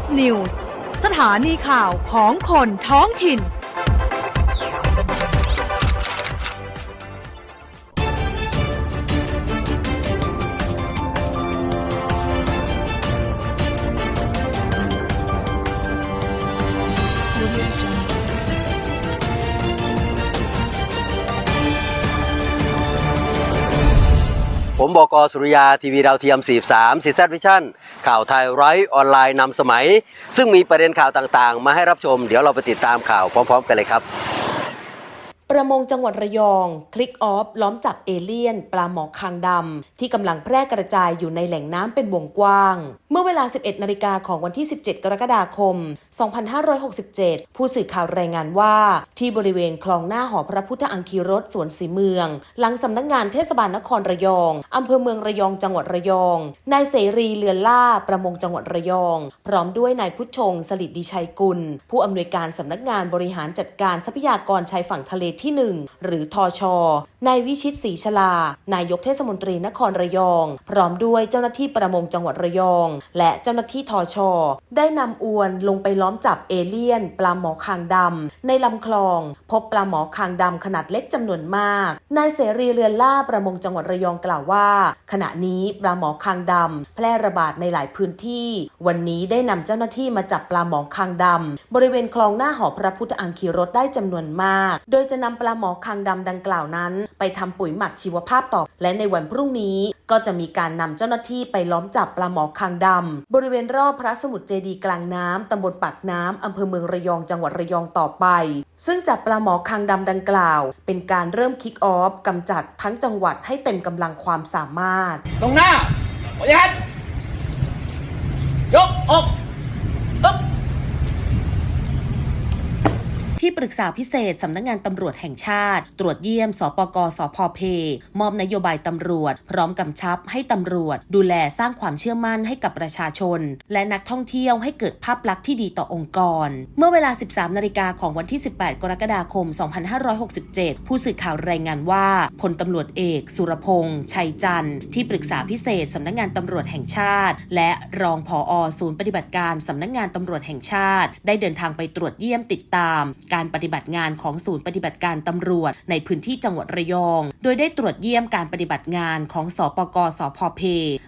บนิวส์ สถานีข่าวของคนท้องถิ่น ผมบอกสุริยาทีวีดาวเทียม 43ซีซัดวิชั่นข่าวไทยไร้ออนไลน์นำสมัย ซึ่งมีประเด็นข่าวต่างๆ มาให้รับชม เดี๋ยวเราไปติดตามข่าวพร้อม ๆ กันเลยครับ ประมงจังหวัดระยอง คลิกออฟ ล้อมจับเอเลี่ยน ปลาหมอคางดำ ที่กำลังแพร่กระจายอยู่ในแหล่งน้ำเป็นวงกว้าง เมื่อเวลา 11 นาฬิกาของวันที่ 17 กรกฎาคม 2567 ผู้สื่อข่าวรายงานว่า ที่บริเวณคลองหน้าหอพระพุทธอังคีรสสวนสีเมือง หลังสำนักงานเทศบาลนครระยองอำเภอเมืองระยองจังหวัดระยองนายเสรีเลือนล่า ประมงจังหวัดระยอง พร้อมด้วยนายพุทธชงสลิดดิชัยกุล ผู้อำนวยการสำนักงานบริหารจัดการทรัพยากรชายฝั่งทะเลที่หนึ่งหรือทอชนายวิชิตศรีชลา นายกเทศมนตรีนครระยอง พร้อมด้วยเจ้าหน้าที่ประมงจังหวัดระยอง และเจ้าหน้าที่ทอชได้นำอวนลงไปล้อมจับเอเลี่ยน ปลาหมอคางดำในลำคลอง พบปลาหมอคางดำขนาดเล็กจำนวนมาก นายเสรีเรือนล่าประมงจังหวัดระยองกล่าวว่า ขณะนี้ปลาหมอคางดำแพร่ระบาดในหลายพื้นที่ วันนี้ได้นำเจ้าหน้าที่มาจับปลาหมอคางดำบริเวณคลองหน้าหอพระพุทธอังคีรสได้จำนวนมาก โดยจะนำปลาหมอคางดำดังกล่าวนั้น ไปทำปุ๋ยหมักชีวภาพต่อ และในวันพรุ่งนี้ก็จะมีการนำเจ้าหน้าที่ไปล้อมจับปลาหมอคางดำบริเวณรอบพระสมุทรเจดีกลางน้ำตำบลปากน้ำอำเภอเมืองระยองจังหวัดระยองต่อไป ซึ่งจับปลาหมอคางดำดังกล่าว เป็นการเริ่มคิกออฟกำจัดทั้งจังหวัดให้เต็มกำลังความสามารถ ตรงหน้าขอยันยกอกตึ๊บ ที่ปรึกษาพิเศษสำนักงานตำรวจแห่งชาติ ตรวจเยี่ยม สปกสพเพ มอบนโยบายตำรวจ พร้อมกำชับให้ตำรวจ ดูแลสร้างความเชื่อมั่นให้กับประชาชน และนักท่องเที่ยวให้เกิดภาพลักษณ์ที่ดีต่อองค์กร เมื่อเวลา 13 นาฬิกาของวันที่ 18 กรกฎาคม 2567 ผู้สื่อข่าวรายงานว่าพลตำรวจเอก สุรพงษ์ชัยจันทร์ที่ปรึกษาพิเศษสำนักงานตำรวจแห่งชาติ และรองผอศูนย์ปฏิบัติการสำนักงานตำรวจแห่งชาติ ได้เดินทางไปตรวจเยี่ยมติดตามการปฏิบัติงานของศูนย์ปฏิบัติการตำรวจ ในพื้นที่จังหวัดระยอง โดยได้ตรวจเยี่ยมการปฏิบัติงานของสปกสพเพ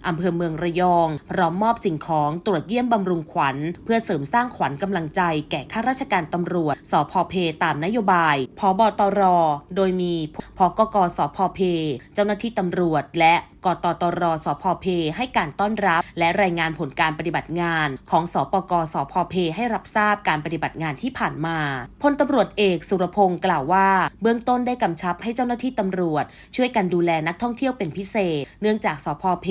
อำเภอเมืองระยองพร้อมมอบสิ่งของตรวจเยี่ยมบำรุงขวัญ เพื่อเสริมสร้างขวัญกำลังใจ แก่ข้าราชการตำรวจ สพเพตามนโยบายพบตร โดยมีพกกสพเพ เจ้าหน้าที่ตำรวจ และกตตรสพเพ ให้การต้อนรับ และรายงานผลการปฏิบัติงาน ของสปกสพเพ ให้รับทราบการปฏิบัติงานที่ผ่านมาพลตำรวจเอกสุรพงศ์กล่าวว่า เบื้องต้นได้กำชับให้เจ้าหน้าที่ตำรวจ ช่วยกันดูแลนักท่องเที่ยวเป็นพิเศษ เนื่องจากสพเพ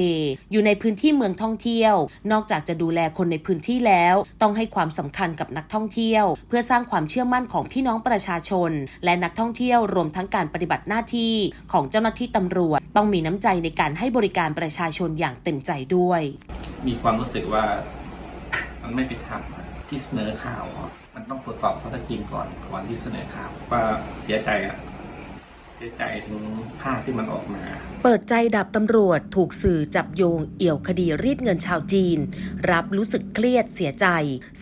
อยู่ในพื้นที่เมืองท่องเที่ยว นอกจากจะดูแลคนในพื้นที่แล้ว ต้องให้ความสำคัญกับนักท่องเที่ยว เพื่อสร้างความเชื่อมั่นของพี่น้องประชาชน และนักท่องเที่ยวรวมทั้งการปฏิบัติหน้าที่ของเจ้าหน้าที่ตำรวจ ต้องมีน้ำใจในการให้บริการประชาชนอย่างเต็มใจด้วย มีความรู้สึกว่ามันไม่เป็นธรรม ที่เสนอข่าว มันต้องตรวจสอบข้อเท็จจริงก่อนก่อนที่เสนอข่าวว่าเสียใจอะ เสียใจถึงภาพที่มันออกมา เปิดใจดับตำรวจถูกสื่อจับโยงเอี่ยวคดีรีดเงินชาวจีน รับรู้สึกเครียดเสียใจ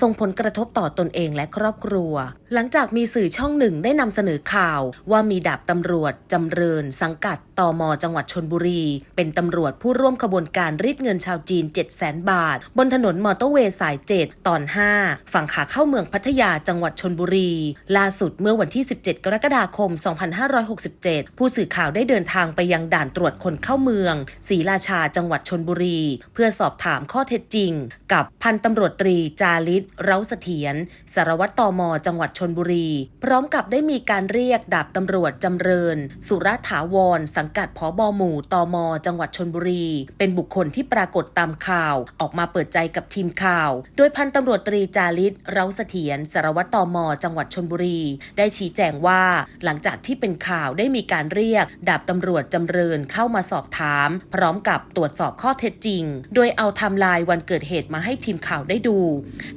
ส่งผลกระทบต่อตนเองและครอบครัว หลังจากมีสื่อช่องหนึ่งได้นำเสนอข่าว ว่ามีดาบตำรวจจำเริญ สังกัดตมจังหวัดชนบุรี เป็นตำรวจผู้ร่วมขบวนการรีดเงินชาวจีน 7 0 0 0 0 0 บาท บนถนนมอเตอร์เวย์สาย 7 ตอน 5 ฝั่งขาเข้าเมืองพัทยาจังหวัดชนบุรี ล่าสุดเมื่อวันที่ 17 กรกฎาคม 2567ผู้สื่อข่าวได้เดินทางไปยังด่านตรวจคนเข้าเมืองศรีราชาจังหวัดชนบุรี เพื่อสอบถามข้อเท็จจริง กับพันตำรวจตรีจาริศเร้าเสถียรสารวัตรตมจังหวัดชนบุรี พร้อมกับได้มีการเรียกดาบตำรวจจำเริญ สุรถาวร สังกัดพบหมู่ตมจังหวัดชนบุรี เป็นบุคคลที่ปรากฏตามข่าวออกมาเปิดใจกับทีมข่าว โดยพันตำรวจตรีจาริศเร้าเสถียรสารวัตรตมจังหวัดชนบุรี ได้ชี้แจงว่าหลังจากที่เป็นข่าวได้มีการเรียก ดาบตำรวจจำเริญเข้ามาสอบถาม พร้อมกับตรวจสอบข้อเท็จจริง โดยเอาไทม์ไลน์วันเกิดเหตุมาให้ทีมข่าวได้ดู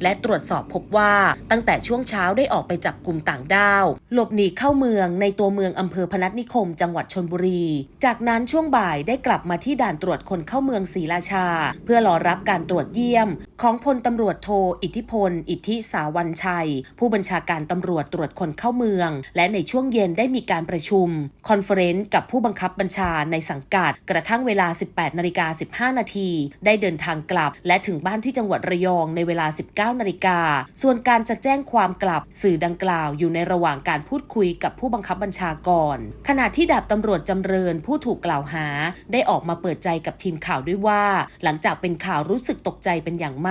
และตรวจสอบพบว่าตั้งแต่ช่วงเช้าได้ออกไปจับกลุ่มต่างด้าว หลบหนีเข้าเมืองในตัวเมืองอำเภอพนัสนิคม จังหวัดชนบุรี จากนั้นช่วงบ่ายได้กลับมาที่ด่านตรวจคนเข้าเมืองศรีราชา เพื่อรอรับการตรวจเยี่ยม ของพลตำรวจโท อิทธิพล อิทธิสาวันชัย ผู้บัญชาการตำรวจตรวจคนเข้าเมือง และในช่วงเย็นได้มีการประชุม คอนเฟอเรนซ์กับผู้บังคับบัญชาในสังกัด กระทั่งเวลา 18นาฬิกา15 นาที ได้เดินทางกลับ และถึงบ้านที่จังหวัดระยองในเวลา 19นาฬิกา ส่วนการจะแจ้งความกลับสื่อดังกล่าวอยู่ในระหว่างการพูดคุยกับผู้บังคับบัญชาก่อน ขณะที่ดาบตำรวจจำเริญผู้ถูกกล่าวหา ได้ออกมาเปิดใจกับทีมข่าวด้วยว่า หลังจากเป็นข่าวรู้สึกตกใจเป็นอย่างมาก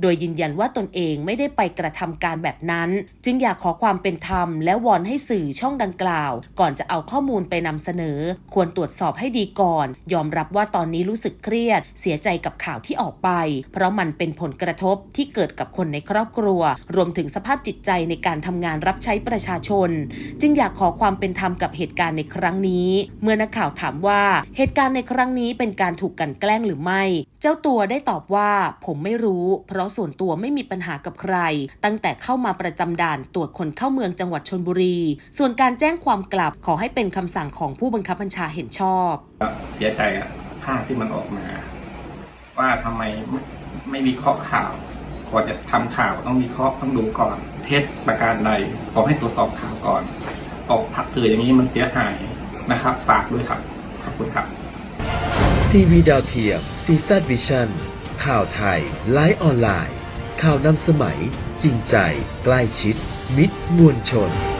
โดยยืนยันว่าตนเองไม่ได้ไปกระทำการแบบนั้น จึงอยากขอความเป็นธรรมและวอนให้สื่อช่องดังกล่าว ก่อนจะเอาข้อมูลไปนำเสนอ ควรตรวจสอบให้ดีก่อน ยอมรับว่าตอนนี้รู้สึกเครียด เสียใจกับข่าวที่ออกไป เพราะมันเป็นผลกระทบที่เกิดกับคนในครอบครัว รวมถึงสภาพจิตใจในการทำงานรับใช้ประชาชน จึงอยากขอความเป็นธรรมกับเหตุการณ์ในครั้งนี้ เมื่อนักข่าวถามว่าเหตุการณ์ในครั้งนี้เป็นการถูกกันแกล้งหรือไม่ เจ้าตัวได้ตอบว่าผมไม่รู้เพราะส่วนตัวไม่มีปัญหากับใคร ตั้งแต่เข้ามาประจำด่านตรวจคนเข้าเมืองจังหวัดชนบุรี ส่วนการแจ้งความกลับขอให้เป็นคำสั่งของผู้บังคับบัญชาเห็นชอบเสียใจอะภาพที่มันออกมา ว่าทำไมไม่ไม่วิเคราะห์ข่าวก่อนจะทำข่าวต้องวิเคราะห์ต้องดูก่อน เท็จประการใดขอให้ตรวจสอบข่าวก่อน ออกถักสื่ออย่างนี้มันเสียหายนะครับ ฝากด้วยครับ ขอบคุณครับทีวีดาวเทียมซีซันวิชั่น ข่าวไทย ไลฟ์ออนไลน์ ข่าวนำสมัย จริงใจ ใกล้ชิด มิตรมวลชน